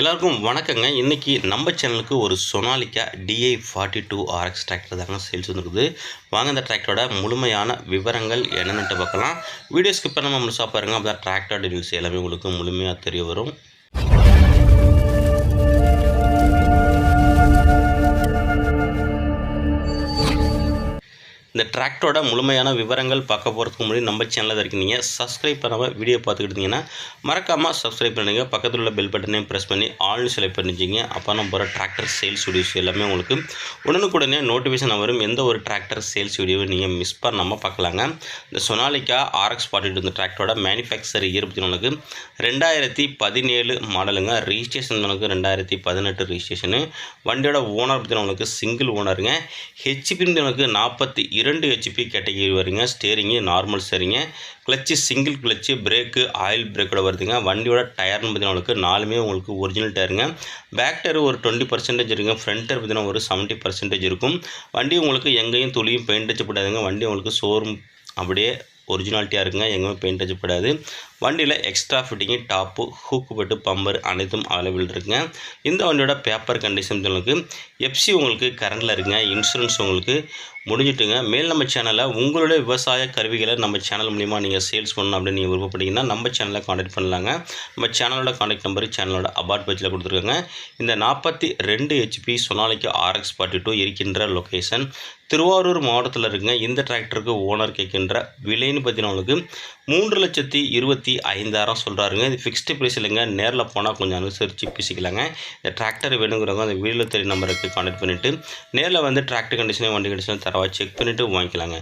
எல்லாருக்கும் வணக்கங்க. இன்றைக்கி நம்ம சேனலுக்கு ஒரு Sonalika DI forty two RX tractor தாங்க சேல்ஸ் வந்துருக்குது. வாங்க இந்த டிராக்டரோட முழுமையான விவரங்கள் என்னென்னுட்டு பார்க்கலாம். வீடியோ ஸ்கிப் பண்ணாமல் முழுசாக பாருங்கள் அப்போ தான் டிராக்டர் டீல்ஸ் எல்லாமே உங்களுக்கு முழுமையாக தெரிய வரும். இந்த டிராக்டரோட முழுமையான விவரங்கள் பார்க்க போகிறதுக்கு முன்னாடி நம்ம சேனலில் தான் இருக்கீங்க. சப்ஸ்கிரைப் பண்ணாமல் வீடியோ பார்த்துக்கிட்டு இருந்தீங்கன்னா மறக்காமல் சப்ஸ்கிரைப் பண்ணுங்கள் பக்கத்தில் உள்ள பெல் பட்டனையும் ப்ரெஸ் பண்ணி ஆல்னு செலக்ட் பண்ணிச்சிங்க அப்போ நம்ம போகிற டிராக்டர் சேல்ஸ் வீடியோஸ் எல்லாமே உங்களுக்கு உடனுக்குடனே நோட்டிஃபிகேஷன் வரும். எந்த ஒரு டிராக்டர் சேல்ஸ் வீடியோவை நீங்கள் மிஸ் பண்ணாமல் பார்க்கலாங்க. இந்த சொனாலிக்கா ஆர்எக்ஸ் ஃபார்ட்டி இந்த டிராக்டரோட மேனுஃபேக்சர் இயர் பற்றி உங்களுக்கு ரெண்டாயிரத்தி பதினேழு மாடலுங்க ரிஜிஸ்ட்ரேஷன் உங்களுக்கு ரெண்டாயிரத்தி பதினெட்டு ரிஜிஸ்ட்ரேஷனு வண்டியோட ஓனர் பற்றி உங்களுக்கு சிங்கிள் ஓனருங்க ஹெச்பி உங்களுக்கு நாற்பத்தி இரண்டு ஹெச்பி கேட்டகிரி வருங்க steering normal ஸ்டேரிங்க clutch single clutch brake oil பிரேக்கோட வருதுங்க. வண்டியோட டயர்னு பார்த்தீங்கன்னா உங்களுக்கு நாலுமே உங்களுக்கு ஒரிஜினல் டயருங்க பேக் டயர் ஒரு டுவெண்ட்டி பர்சன்டேஜ் இருக்குங்க. ஃப்ரண்ட் டயர் பார்த்தீங்கன்னா ஒரு செவன்ட்டி பர்சன்டேஜ் இருக்கும். வண்டி உங்களுக்கு எங்கேயும் துளியும் பெயிண்ட் அடிச்சப்படாதுங்க வண்டி உங்களுக்கு ஷோரூம் அப்படியே ஒரிஜினாலிட்டியாக இருக்குங்க. எங்கேயுமே பெயிண்ட் அடிச்சப்படாது வண்டியில் எக்ஸ்ட்ரா ஃபிட்டிங்கு டாப்பு ஹூக்கு பட்டு பம்பர் அனைத்தும் அவைலபிள் இருக்குங்க. இந்த வண்டியோட பேப்பர் கண்டிஷன் உங்களுக்கு எஃப்சி உங்களுக்கு கரண்டில் இருக்குங்க. இன்சூரன்ஸ் உங்களுக்கு முடிஞ்சிட்டுங்க. மேல் நம்ம சேனலில் உங்களுடைய விவசாய கருவிகளை நம்ம சேனல் மூலிமா நீங்கள் சேல்ஸ் பண்ணணும் அப்படின்னு நீங்கள் விருப்பப்பட்டீங்கன்னா நம்ம சேனலில் காண்டாக்ட் பண்ணலாங்க. நம்ம சேனலோட காண்டாக்ட் நம்பர் சேனலோட அபார்ட் பேஜில் கொடுத்துருக்காங்க. இந்த நாற்பத்தி ரெண்டு ஹெச்பி சொனாலிக்கு ஆர்எக்ஸ் ஃபார்ட்டி டூ இருக்கின்ற லொக்கேஷன் திருவாரூர் மாவட்டத்தில் இருக்குங்க. இந்த டிராக்டருக்கு ஓனர் கேட்கின்ற விலைன்னு பார்த்தீங்கன்னா உங்களுக்கு மூன்று லட்சத்தி இருபத்தி ஐந்தாயிரம் சொல்கிறாருங்க இது ஃபிக்ஸ்டு ப்ரைஸ் இல்லைங்க. நேரில் போனால் கொஞ்சம் அனுசரித்து பேசிக்கலாங்க. இந்த டிராக்டர் வேணுங்கிறவங்க அந்த வீடியோ தெரிய நம்பருக்கு கான்டெக்ட் பண்ணிவிட்டு நேரில் வந்து டிராக்டர் கண்டிஷனையும் வண்டி கண்டிஷனும் தரவா செக் பண்ணிவிட்டு வாங்கிக்கலாங்க.